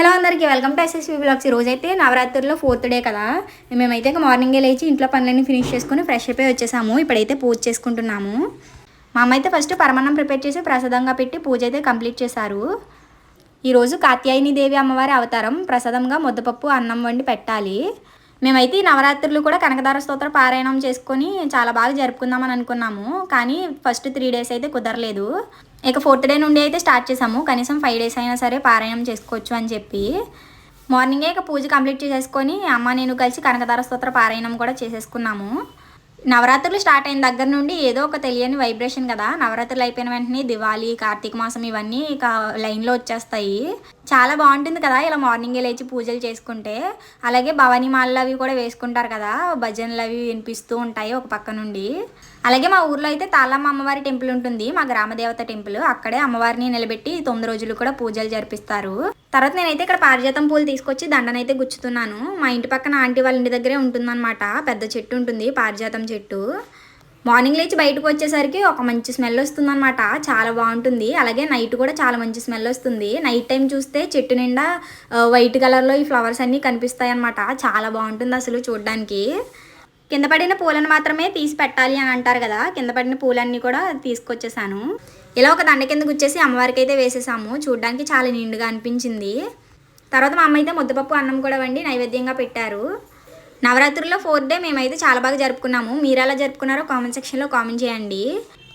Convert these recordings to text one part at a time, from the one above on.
Hello అందరికీ welcome to SSV blogs రోజైతే నవరాత్రుల్లో ఫోర్త్ డే కదా. మేమైతే ఇక మార్నింగే లేచి ఇంట్లో పనులన్నీ ఫినిష్ చేసుకుని ఫ్రెష్ అయిపోయి వచ్చేసాము. ఇప్పుడైతే పూజ చేసుకుంటున్నాము. మా అమ్మ అయితే ఫస్ట్ పరమాన్నం ప్రిపేర్ చేసి ప్రసాదంగా పెట్టి పూజ అయితే కంప్లీట్ చేశారు. ఈరోజు కాత్యాయని దేవి అమ్మవారి అవతారం ప్రసాదంగా ముద్దపప్పు అన్నం వండి పెట్టాలి. మేమైతే ఈ నవరాత్రులు కూడా కనకదార స్తోత్ర పారాయణం చేసుకొని చాలా బాగా జరుపుకుందామని అనుకున్నాము. కానీ ఫస్ట్ త్రీ డేస్ అయితే కుదరలేదు. ఇక ఫోర్త్ డే నుండి అయితే స్టార్ట్ చేసాము కనీసం ఫైవ్ డేస్ అయినా సరే పారాయణం చేసుకోవచ్చు అని చెప్పి. మార్నింగే ఇక పూజ కంప్లీట్ చేసేసుకొని అమ్మ నేను కలిసి కనకదార స్తోత్ర పారాయణం కూడా చేసేసుకున్నాము. నవరాత్రులు స్టార్ట్ అయిన దగ్గర నుండి ఏదో ఒక తెలియని వైబ్రేషన్ కదా. నవరాత్రులు అయిపోయిన వెంటనే దివాళీ కార్తీక మాసం ఇవన్నీ ఇక లైన్లో వచ్చేస్తాయి. చాలా బాగుంటుంది కదా ఇలా మార్నింగే లేచి పూజలు చేసుకుంటే. అలాగే భవానీ మాలలు అవి కూడా వేసుకుంటారు కదా. భజనలు అవి వినిపిస్తూ ఉంటాయి ఒక పక్క నుండి. అలాగే మా ఊర్లో అయితే తాళమ్మ అమ్మవారి టెంపుల్ ఉంటుంది. మా గ్రామదేవత టెంపుల్. అక్కడే అమ్మవారిని నిలబెట్టి తొమ్మిది రోజులు కూడా పూజలు జరిపిస్తారు. తర్వాత నేనైతే ఇక్కడ పారిజాతం పూలు తీసుకొచ్చి దండనైతే గుచ్చుతున్నాను. మా ఇంటి పక్కన ఆంటీ వాళ్ళ ఇంటి దగ్గరే ఉంటుందన్నమాట. పెద్ద చెట్టు ఉంటుంది పారిజాతం చెట్టు. మార్నింగ్ లేచి బయటకు వచ్చేసరికి ఒక మంచి స్మెల్ వస్తుందన్నమాట. చాలా బాగుంటుంది. అలాగే నైట్ కూడా చాలా మంచి స్మెల్ వస్తుంది. నైట్ టైం చూస్తే చెట్టు నిండా వైట్ కలర్లో ఈ ఫ్లవర్స్ అన్నీ కనిపిస్తాయి అన్నమాట చాలా బాగుంటుంది అసలు చూడడానికి. కింద పడిన పూలను మాత్రమే తీసి పెట్టాలి అని అంటారు కదా. కింద పడిన పూలన్నీ కూడా తీసుకొచ్చేసాను. ఇలా ఒక దండ కింద గుచ్చేసి అమ్మవారికి అయితే వేసేసాము. చూడడానికి చాలా నిండుగా అనిపించింది. తర్వాత మా అమ్మ అయితే ముద్దపప్పు అన్నం కూడా వండి నైవేద్యంగా పెట్టారు. నవరాత్రుల్లో ఫోర్త్ డే మేమైతే చాలా బాగా జరుపుకున్నాము. మీరు ఎలా జరుపుకున్నారో కామెంట్ సెక్షన్లో కామెంట్ చేయండి.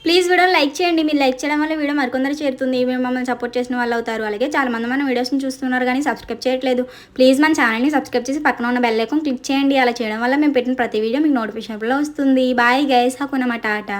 ప్లీజ్ వీడియో లైక్ చేయండి. మీరు లైక్ చేయడం వల్ల వీడియో మరికొందరు చేరుతుంది. మేము మమ్మల్ని సపోర్ట్ చేసిన వాళ్ళు అవుతారు. అలాగే చాలా మంది మన వీడియోస్ని చూస్తున్నారు కానీ సబ్స్క్రైబ్ చేయట్లేదు. ప్లీజ్ మన ఛానల్ని సబ్స్క్రైబ్ చేసి పక్కన ఉన్న బెల్ ఐకాన్ క్లిక్ చేయండి. అలా చేయడం వల్ల మేము పెట్టిన ప్రతి వీడియో మీకు నోటిఫికేషన్లో వస్తుంది. Bye guys. హకునమాట టాటా.